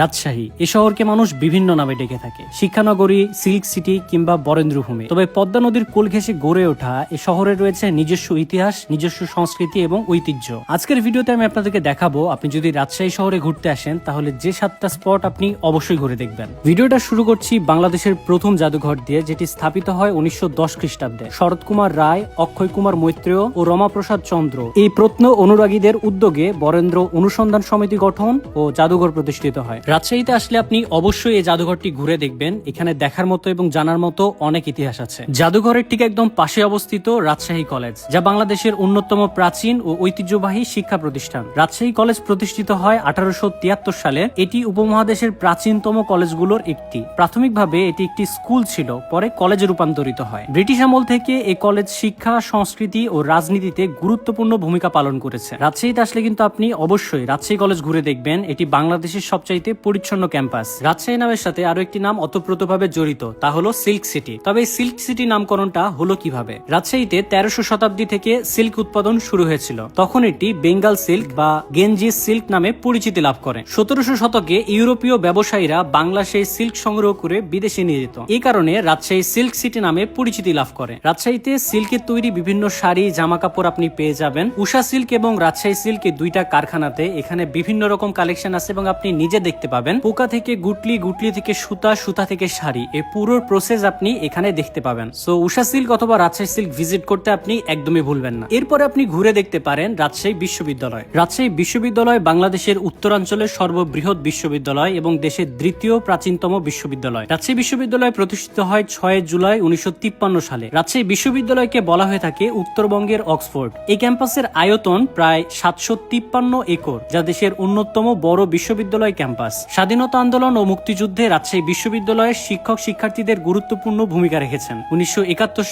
রাজশাহী, এ শহরকে মানুষ বিভিন্ন নামে ডেকে থাকে। শিক্ষানগরী, সিল্ক সিটি কিংবা বরেন্দ্রভূমি। তবে পদ্মা নদীর কোল ঘেঁষে গড়ে ওঠা এ শহরে রয়েছে নিজস্ব ইতিহাস, নিজস্ব সংস্কৃতি এবং ঐতিহ্য। আজকের ভিডিওতে আমি আপনাদেরকে দেখাবো, আপনি যদি রাজশাহী শহরে ঘুরতে আসেন, তাহলে যে সাতটা স্পট আপনি অবশ্যই ঘুরে দেখবেন। ভিডিওটা শুরু করছি বাংলাদেশের প্রথম জাদুঘর দিয়ে, যেটি স্থাপিত হয় উনিশশো দশ খ্রিস্টাব্দে। শরৎ কুমার রায়, অক্ষয় কুমার মৈত্রেয় ও রমাপ্রসাদ চন্দ্র। এই প্রত্ন অনুরাগীদের উদ্যোগে বরেন্দ্র অনুসন্ধান সমিতি গঠন ও জাদুঘর প্রতিষ্ঠিত হয়। রাজশাহীতে আসলে আপনি অবশ্যই এই জাদুঘরটি ঘুরে দেখবেন। এখানে দেখার মতো এবং জানার মতো অনেক ইতিহাস আছে। জাদুঘরের ঠিক একদম পাশে অবস্থিত রাজশাহী কলেজ, যা বাংলাদেশের অন্যতম প্রাচীন ও ঐতিহ্যবাহী শিক্ষা প্রতিষ্ঠান। রাজশাহী কলেজ প্রতিষ্ঠিত হয় আঠারোশো তিয়াত্তর সালে। এটি উপমহাদেশের প্রাচীনতম কলেজগুলোর একটি। প্রাথমিকভাবে এটি একটি স্কুল ছিল, পরে কলেজে রূপান্তরিত হয়। ব্রিটিশ আমল থেকে এই কলেজ শিক্ষা, সংস্কৃতি ও রাজনীতিতে গুরুত্বপূর্ণ ভূমিকা পালন করেছে। রাজশাহীতে আসলে কিন্তু আপনি অবশ্যই রাজশাহী কলেজ ঘুরে দেখবেন। এটি বাংলাদেশের সবচাইতে পরিচ্ছন্ন ক্যাম্পাস। রাজশাহী নামের সাথে আরও একটি নাম অতপ্রতভাবে জড়িত, তা হলো সিল্ক সিটি। তবে এই সিল্ক সিটি নামকরণটা হলো কীভাবে? রাজশাহীতে তেরোশো শতাব্দী থেকে সিল্ক উৎপাদন শুরু হয়েছিল। তখন এটি বেঙ্গল সিল্ক বা গেঞ্জি সিল্ক নামে পরিচিতি লাভ করে। সতেরোশো শতকে ইউরোপীয় ব্যবসায়ীরা বাংলা সেই সিল্ক সংগ্রহ করে বিদেশে নিয়ে যেত। এই কারণে রাজশাহী সিল্ক সিটি নামে পরিচিতি লাভ করে। রাজশাহীতে সিল্কের তৈরি বিভিন্ন শাড়ি জামা কাপড় আপনি পেয়ে যাবেন। উষা সিল্ক এবং রাজশাহী সিল্ক এই দুইটা কারখানাতে এখানে বিভিন্ন রকম কালেকশন আছে এবং আপনি নিজে দেখতে পাবেন। পোকা থেকে গুটলি গুটলি থেকে সুতা সুতা থেকে শাড়ি। এই পুরো প্রসেস আপনি এখানে দেখতে পাবেন। সো উষা সিল্ক অথবা রাজশাহী সিল্ক ভিজিট করতে আপনি একদমই ভুলবেন না। এরপরে আপনি ঘুরে দেখতে পারেন রাজশাহী বিশ্ববিদ্যালয়। রাজশাহী বিশ্ববিদ্যালয় বাংলাদেশের উত্তরাঞ্চলের সর্ববৃহৎ বিশ্ববিদ্যালয় এবং দেশের দ্বিতীয় প্রাচীনতম বিশ্ববিদ্যালয়। রাজশাহী বিশ্ববিদ্যালয় প্রতিষ্ঠিত হয় ছয় জুলাই উনিশশো তিপ্পান্ন সালে। রাজশাহী বিশ্ববিদ্যালয়কে বলা হয়ে থাকে উত্তরবঙ্গের অক্সফোর্ড। এই ক্যাম্পাসের আয়তন প্রায় সাতশো তিপ্পান্ন একর, যা দেশের অন্যতম বড় বিশ্ববিদ্যালয় ক্যাম্পাস। স্বাধীনতা আন্দোলন ও মুক্তিযুদ্ধে রাজশাহী বিশ্ববিদ্যালয়ের শিক্ষক শিক্ষার্থীদের গুরুত্বপূর্ণ ভূমিকা রেখেছেন। উনিশশো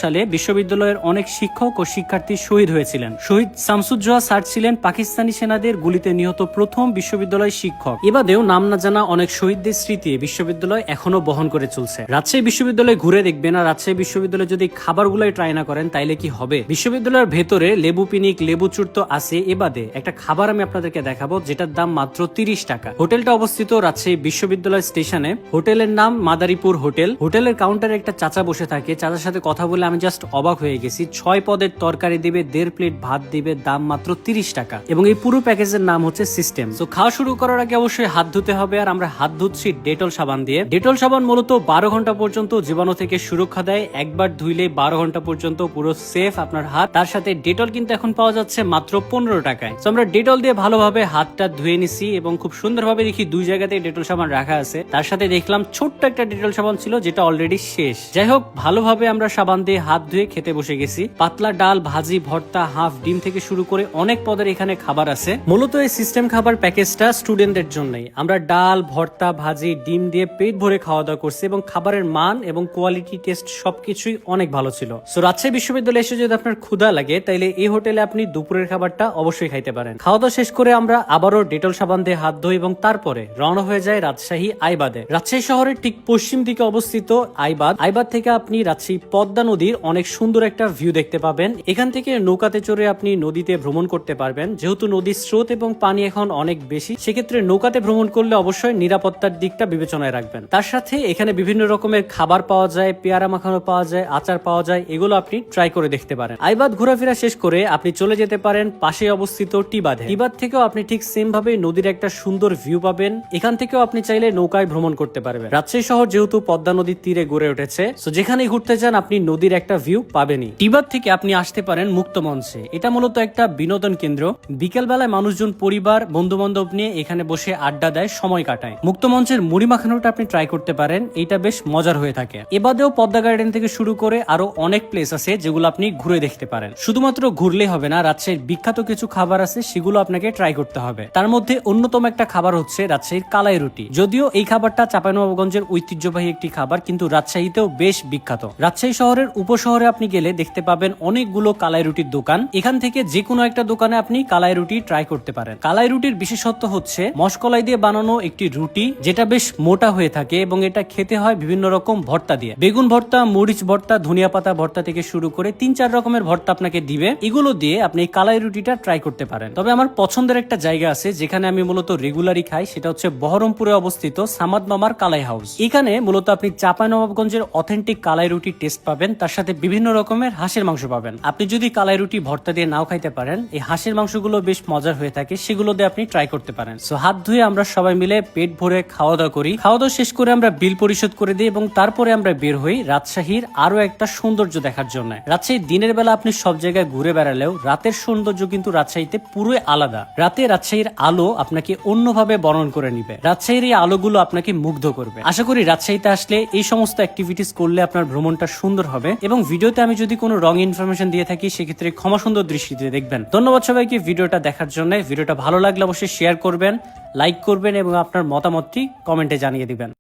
সালে বিশ্ববিদ্যালয়ের অনেক শিক্ষক ও শিক্ষার্থী শহীদ হয়েছিলেন। শহীদ শামসুজ্জোহা স্যার ছিলেন পাকিস্তানি সেনাদের গুলিতে নিহত প্রথম বিশ্ববিদ্যালয় শিক্ষক। এবাদেও নাম না জানা অনেক শহীদদের স্মৃতি বিশ্ববিদ্যালয় এখনও বহন করে চলছে। রাজশাহী বিশ্ববিদ্যালয় ঘুরে দেখবেন আর রাজশাহী বিশ্ববিদ্যালয়ে যদি খাবারগুলাই ট্রাই না করেন, তাইলে কি হবে? বিশ্ববিদ্যালয়ের ভেতরে লেবু পিনিক লেবু চুর তো আছে এবাদে একটা খাবার আমি আপনাদেরকে দেখাবো, যেটার দাম মাত্র তিরিশ টাকা। হোটেলটা অবস্থিত রাজশাহী বিশ্ববিদ্যালয় স্টেশনে হোটেলের নাম মাদারীপুর হোটেল। হোটেলের কাউন্টারে একটা চাচা বসে থাকে। চাচার সাথে কথা বলে আমি জাস্ট অবাক হয়ে গেছি। ছয় পদের তরকারি দিবে, দেড় প্লেট ভাত দিবে, দাম মাত্র তিরিশ টাকা। এবং এই পুরো প্যাকেজের নাম হচ্ছে সিস্টেম। তো খাওয়া শুরু করার আগে অবশ্যই হাত ধুতে হবে আর আমরা হাত ধুচ্ছি ডেটল সাবান দিয়ে। ডেটল সাবান মূলত বারো ঘণ্টা পর্যন্ত জীবাণু থেকে সুরক্ষা দেয়। একবার ধুইলে বারো ঘণ্টা পর্যন্ত পুরো সেফ আপনার হাত। তার সাথে ডেটল কিন্তু এখন পাওয়া যাচ্ছে মাত্র পনেরো টাকায়। তো আমরা ডেটল দিয়ে ভালোভাবে হাতটা ধুয়ে নিছি এবং খুব সুন্দরভাবে দেখি দুই জায়গাতে ডেটল সাবান রাখা আছে। তার সাথে দেখলাম ছোট্ট একটা ডেটল সাবান ছিল, যেটা অলরেডি শেষ। যাই হোক, ভালোভাবে আমরা সাবান দিয়ে হাত ধুয়ে খেতে বসে গেছি। পাতলা ডাল, ভাজি, ভর্তা, হাফ, ডিম থেকে শুরু করে অনেক পদের এখানে খাবার আছে। মূলত এই সিস্টেম খাবার প্যাকেজটা স্টুডেন্টদের জন্যই। আমরা ডাল, ভর্তা, ভাজি, ডিম দিয়ে পেট ভরে খাওয়া দাওয়া করছি এবং খাবারের মান এবং কোয়ালিটি টেস্ট সবকিছুই অনেক ভালো ছিল। সো রাজশাহী বিশ্ববিদ্যালয়ে এসে যদি আপনার ক্ষুধা লাগে, তাইলে এই হোটেলে আপনি দুপুরের খাবারটা অবশ্যই খাইতে পারেন। খাওয়া দাওয়া শেষ করে আমরা আবারও ডেটল সাবান দিয়ে হাত ধুই এবং তারপরে রওনা হয়ে যায় রাজশাহী আইবাদে। রাজশাহী শহরের ঠিক পশ্চিম দিকে অবস্থিত আইবাদ। আইবাদ থেকে আপনি রাজশাহী পদ্মা নদীর অনেক সুন্দর একটা ভিউ দেখতে পাবেন। এখান থেকে নৌকাতে চড়ে আপনি নদীতে ভ্রমণ করতে পারবেন। যেহেতু নদীর স্রোত এবং পানি এখন অনেক বেশি, সেক্ষেত্রে নৌকাতে ভ্রমণ করলে অবশ্যই নিরাপত্তার দিকটা বিবেচনায় রাখবেন। তার সাথে এখানে বিভিন্ন রকমের খাবার পাওয়া যায়, পেয়ারা মাখানো পাওয়া যায়, আচার পাওয়া যায়, এগুলো আপনি ট্রাই করে দেখতে পারেন। আইবাদ ঘোরাফেরা শেষ করে আপনি চলে যেতে পারেন পাশে অবস্থিত টিবাদে। টিবাদ থেকেও আপনি ঠিক সেম ভাবে নদীর একটা সুন্দর ভিউ পাবেন। এখান থেকেও আপনি চাইলে নৌকায় ভ্রমণ করতে পারবেন। রাজশাহী শহর যেহেতু পদ্মা নদীর তীরে গড়ে উঠেছে তো যেখানে ঘুরতে যান আপনি নদীর একটা ভিউ পাবেনই। টিবাদ থেকে আপনি আসতে পারেন মুক্ত মঞ্চে। এটা মূলত একটা বিনোদন কেন্দ্র। বিকেল বেলায় মানুষজন, পরিবার বন্ধু বান্ধব নিয়ে এখানে বসে আড্ডা দেয়, সময় কাটায়। মুক্ত মঞ্চের মুড়ি মাখানোটা আপনি ট্রাই করতে পারেন, এটা বেশ মজার হয়ে থাকে। এবাদেও পদ্মা গার্ডেন থেকে শুরু করে আরও অনেক প্লেস আছে যেগুলো আপনি ঘুরে দেখতে পারেন। শুধুমাত্র ঘুরলে হবে না, রাজশাহীর বিখ্যাত কিছু খাবার আছে, সেগুলো আপনাকে ট্রাই করতে হবে। তার মধ্যে অন্যতম একটা খাবার হচ্ছে রাজশাহীর কালাই রুটি। যদিও এই খাবারটা চাঁপাইনবাবগঞ্জের ঐতিহ্যবাহী একটি খাবার, কিন্তু রাজশাহীতেও বেশ বিখ্যাত। রাজশাহী শহরের উপশহরে আপনি গেলে দেখতে পাবেন অনেকগুলো কালাই রুটির দোকান। এখান থেকে যে কোনো একটা দোকানে আপনি কালাই রুটি ট্রাই করতে পারেন। কালাই রুটির বিশেষত্ব হচ্ছে, মশকলাই দিয়ে বানানো একটি রুটি, যেটা বেশ মোটা হয়ে থাকে এবং এটা খেতে হয় বিভিন্ন রকম ভর্তা দিয়ে। বেগুন ভর্তা, মরিচ ভর্তা, ধনিয়া পাতা ভর্তা থেকে শুরু করে তিন চার রকমের ভর্তা আপনাকে দিবে। এগুলো দিয়ে আপনি কালাই রুটিটা ট্রাই করতে পারেন। তবে আমার পছন্দের একটা জায়গা আছে, যেখানে আমি মূলত রেগুলারই খাই, সেটা হচ্ছে বহরমপুরে অবস্থিত সামাদ মামার কালাই হাউস। এখানে মূলত আপনি চাঁপাইনবাবগঞ্জের অথেন্টিক কালাই রুটি টেস্ট পাবেন, তার সাথে বিভিন্ন রকমের হাঁসের মাংস পাবেন। আপনি যদি কালাই রুটি ভর্তা দিয়ে নাও খাইতে পারেন, এই হাঁসের মাংসগুলো বেশ মজার হয়ে থাকে, সেগুলো দিয়ে আপনি ট্রাই করতে পারেন। সো হাত ধুয়ে আমরা সবাই মিলে পেট ভরে খাওয়া দাওয়া করি। খাওয়া দাওয়া শেষ করে আমরা বিল পরিশোধ করে দিই এবং তারপরে আমরা বের হই রাজশাহীর আরও একটা সৌন্দর্য দেখার জন্য। রাজশাহী দিনের বেলা আপনি সব জায়গায় ঘুরে বেড়ালেও রাতের সৌন্দর্য কিন্তু রাজশাহীতে পুরোই আলাদা। রাতে রাজশাহীর আলো আপনাকে অন্যভাবে বর্ণন করে নিবে রাজশাহীর এই আলোগুলো আপনাকে মুগ্ধ করবে। আশা করি রাজশাহীতে আসলে এই সমস্ত অ্যাক্টিভিটিস করলে আপনার ভ্রমণটা সুন্দর হবে এবং ভিডিওতে আমি যদি কোনো রং ইনফরমেশন দিয়ে থাকি, সেক্ষেত্রে ক্ষমা সুন্দর দৃষ্টিতে দেখবেন। ধন্যবাদ সবাইকে ভিডিওটা দেখার জন্য। ভিডিওটা ভালো লাগলে অবশ্যই শেয়ার করবেন লাইক করবেন এবং আপনার মতামতটি কমেন্টে জানিয়ে দিবেন।